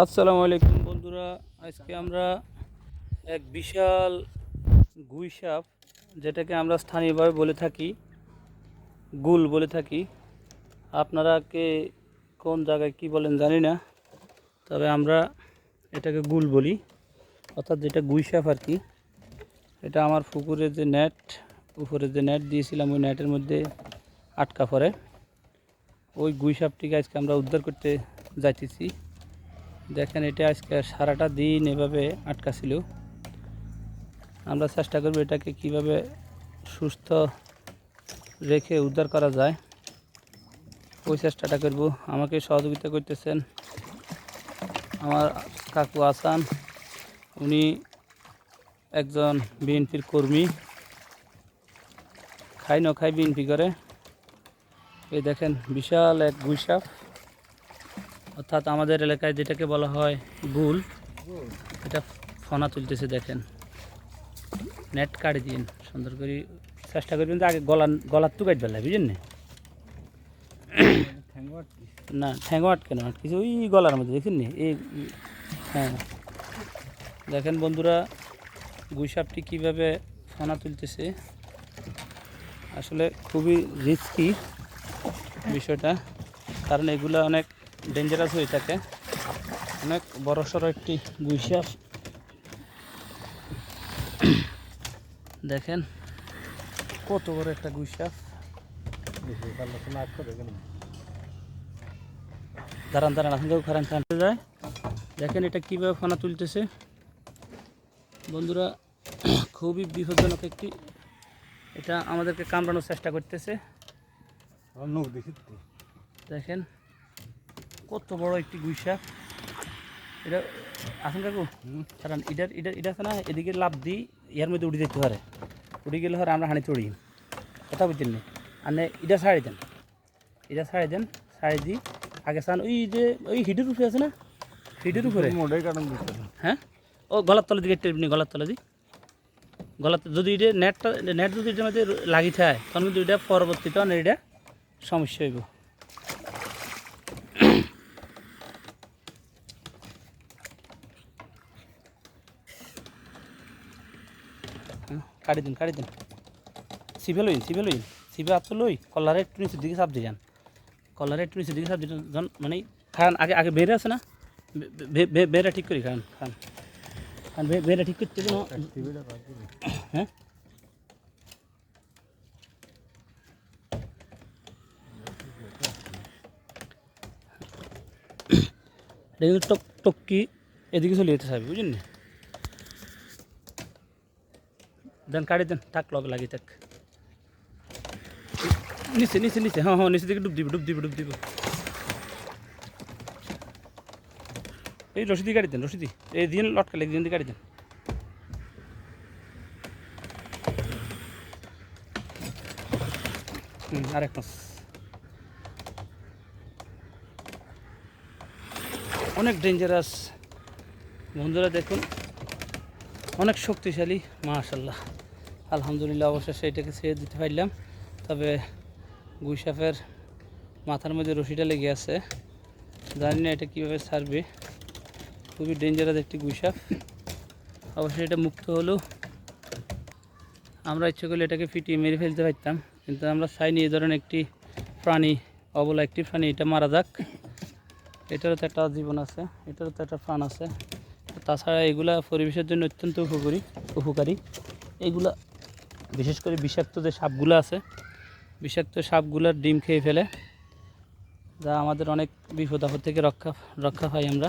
আসসালামু আলাইকুম বন্ধুরা, আজকে আমরা এক বিশাল গুই সাপ যেটাকে আমরা স্থানীয়ভাবে বলে থাকি, গুল বলে থাকি। আপনারা কে কোন জায়গায় কি বলেন জানি না, তবে আমরা এটাকে গুল বলি, অর্থাৎ যেটা গুই সাপ আর কি, এটা আমার পুকুরে যে নেট উপরে যে নেট দিয়েছিলাম, ওই নেটের মধ্যে আটকা পড়ে। ওই গুই সাপটিকে আজকে আমরা উদ্ধার করতে যাইতেছি। দেখেন, এটা আজকে সারাটা দিন এভাবে আটকা ছিল আমরা চেষ্টা করব এটাকে কীভাবে সুস্থ রেখে উদ্ধার করা যায়। ওই চেষ্টাটা করব। আমাকে সহযোগিতা করতেছেন আমার কাকু আসান। উনি একজন বিএনপির কর্মী। খাই ন খাই বিএনপি করে। এই দেখেন, বিশাল এক গুইসাপ। অর্থাৎ আমাদের এলাকায় যেটাকে বলা হয় গুল, এটা ফনা তুলতেছে, দেখেন। নেট কাটে দিন সুন্দর করে চেষ্টা করবেন যে আগে গলা গলার তু কাটবে বুঝলেন না? না ঠ্যাঙ্গো আটকে না, কিছু ওই গলার মধ্যে, দেখেন নি? এই হ্যাঁ। দেখেন বন্ধুরা গুইসাপটি কীভাবে ফনা তুলতেছে, আসলে খুবই রিস্কি বিষয়টা, কারণ এগুলো অনেক ডেঞ্জারাস হয়ে থাকে। অনেক বড় সড়ো একটি গুইসাপ দেখেন কত বড় একটা গুইসাপ দাঁড়ান দাঁড়ান আপনাদের খারান খারান যায়। দেখেন এটা কীভাবে ফোনা তুলতেছে। বন্ধুরা খুবই বিপজ্জনক একটি এটা আমাদেরকে কামড়ানোর চেষ্টা করতেছে। দেখেন কত বড় একটি গুইসাপ এটা আসেন কাকু। কারণ এটার এটা এটা আছে না এদিকে লাভ দিই ইয়ার মধ্যে উঠে যেতে পারে। উঠে গেলে হরে আমরা হানি চড়ি। কথা বুঝছেন না? আর এটা ছাড়ি দেন। এটা ছাড়ি দেন ছাড়ি দিই। আগে সান ওই যে ওই হিটের উপরে আছে না? হিটের উপরে? হ্যাঁ? ও গলার তলে দিকে টেপনি গলার তলে দি গলার যদি এটা নেটটা নেট যদি এটার মধ্যে লাগি থাকে তখন কিন্তু এটা পরবর্তীতে এটা সমস্যা হইব। কাটি দিন কাটি দিন। সিভে লইন সিভে লইন। সিভে তো লই, কলারে একটু নিচের দিকে চাপ দিয়ে যান। কলারে একটু নিচের দিকে চাপ দিয়ে যান মানে খান, আগে আগে বেড়ে আছে না? বেড়া ঠিক করি, খান খান। খান বেড়া ঠিক করতে হ্যাঁ? টক টক্কি এদিকে চলে যেতে চাইবে, বুঝলেন না দেন কাটি দেন, থাক, লগে লাগি, থাক। নিচে নিচে নিচে হ্যাঁ হ্যাঁ নিচে দিকে ডুব দিব ডুব দিব ডুব দিব। এই রশিদি গাড়ি দেন রশিদি এই দিন লটকালে দিন গাড়ি দেন। হুম আর এক মাস অনেক ডেঞ্জারাস বন্ধুরা দেখুন অনেক শক্তিশালী মাশাল্লাহ আলহামদুলিল্লাহ অবশেষে এটাকে ছেড়ে দিতে পারলাম। তবে গুইসাপের মাথার মধ্যে রশিটা লেগে আছে। জানি না এটা কীভাবে ছাড়বে। খুবই ডেঞ্জারাস একটি গুইসাপ অবশ্যই এটা মুক্ত হলো। আমরা ইচ্ছে করলে এটাকে ফিটিয়ে মেরে ফেলতে পারতাম। কিন্তু আমরা চাইনি এই ধরনের একটি প্রাণী, অবলা একটি প্রাণী, এটা মারা যাক। এটারও তো একটা জীবন আছে, এটারও তো একটা প্রাণ আছে। তাছাড়া এগুলা পরিবেশের জন্য অত্যন্ত উপকারী উপকারী। এগুলা বিশেষ করে বিষাক্ত যে সাপগুলো আছে, বিষাক্ত সাপগুলোর ডিম খেয়ে ফেলে, যা আমাদের অনেক বিপদ আপদ থেকে রক্ষা রক্ষা পাই আমরা।